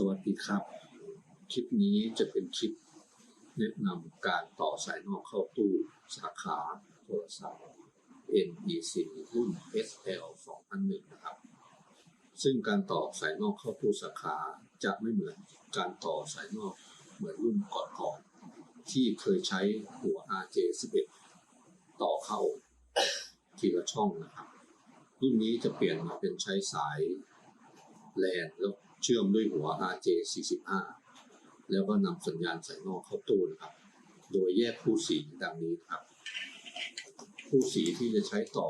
สวัสดีครับ คลิปนี้จะเป็นคลิปแนะนำการต่อสายนอกเข้าตู้สาขาโทรศัพท์ NEC รุ่น SL 2001 นะครับ ซึ่งการต่อสายนอกเข้าตู้สาขาจะไม่เหมือนการต่อสายนอกเหมือนรุ่นก่อนๆที่เคยใช้หัว RJ11 ต่อเข้าทีละช่องนะครับ รุ่นนี้จะเปลี่ยนมาเป็นใช้สายแลนแล้ว เชื่อมด้วยหัว RJ45 แล้วก็นำสัญญาณสายนอกเข้าตู้นะครับ โดยแยกคู่สีดังนี้ครับ คู่สีที่จะใช้ต่อ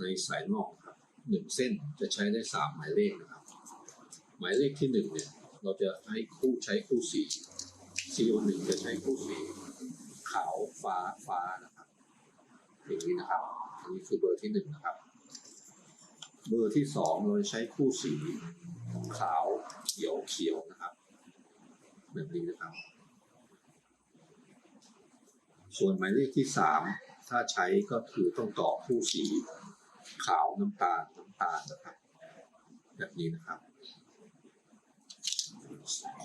ในสายนอกครับหนึ่งเส้นจะใช้ได้สามหมายเลขนะครับ หมายเลขที่หนึ่งเนี่ยเราจะให้คู่ใช้คู่สี CO1 จะใช้คู่สี ขาวฟ้าฟ้านะครับอย่างนี้นะครับอันนี้คือเบอร์ที่หนึ่งนะครับ เบอร์ที่สองเราจะใช้คู่สี ขาวเขียวเขียวนะครับ แบบนี้นะครับ ส่วนหมายเลขที่สามถ้าใช้ก็คือต้องต่อคู่สีขาวน้ำตาลน้ำตาลนะครับ แบบนี้นะครับ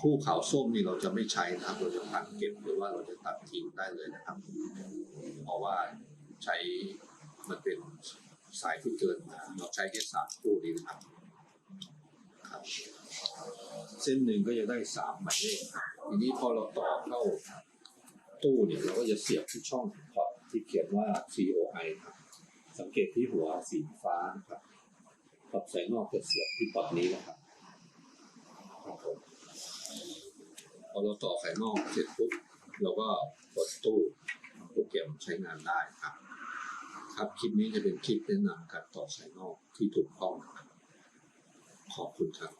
คู่ขาวส้มนี่เราจะไม่ใช้นะครับ เราจะตัดเก็บหรือว่าเราจะตัดทิ้งได้เลยนะครับ เพราะว่าใช้มันเป็นสายที่เกินมาเราใช้แค่สามคู่นี้นะครับ เส้นหนึ่งก็จะได้สามหมายเลขทีนี้พอเราต่อเข้าตู้เนี่ยเราก็จะเสียบที่ช่องพอที่เขียนว่า COI ครับสังเกตที่หัวสีฟ้านะครับพอร์ตสายนอกจะเสียบที่พอร์ตนี้นะครับครับผมพอเราต่อสายนอกเสร็จปุ๊บเราก็กดตู้โปรแกรมใช้งานได้ครับ ครับคลิปนี้จะเป็นคลิปแนะนำการต่อสายนอกที่ถูกต้องครับขอบคุณครับ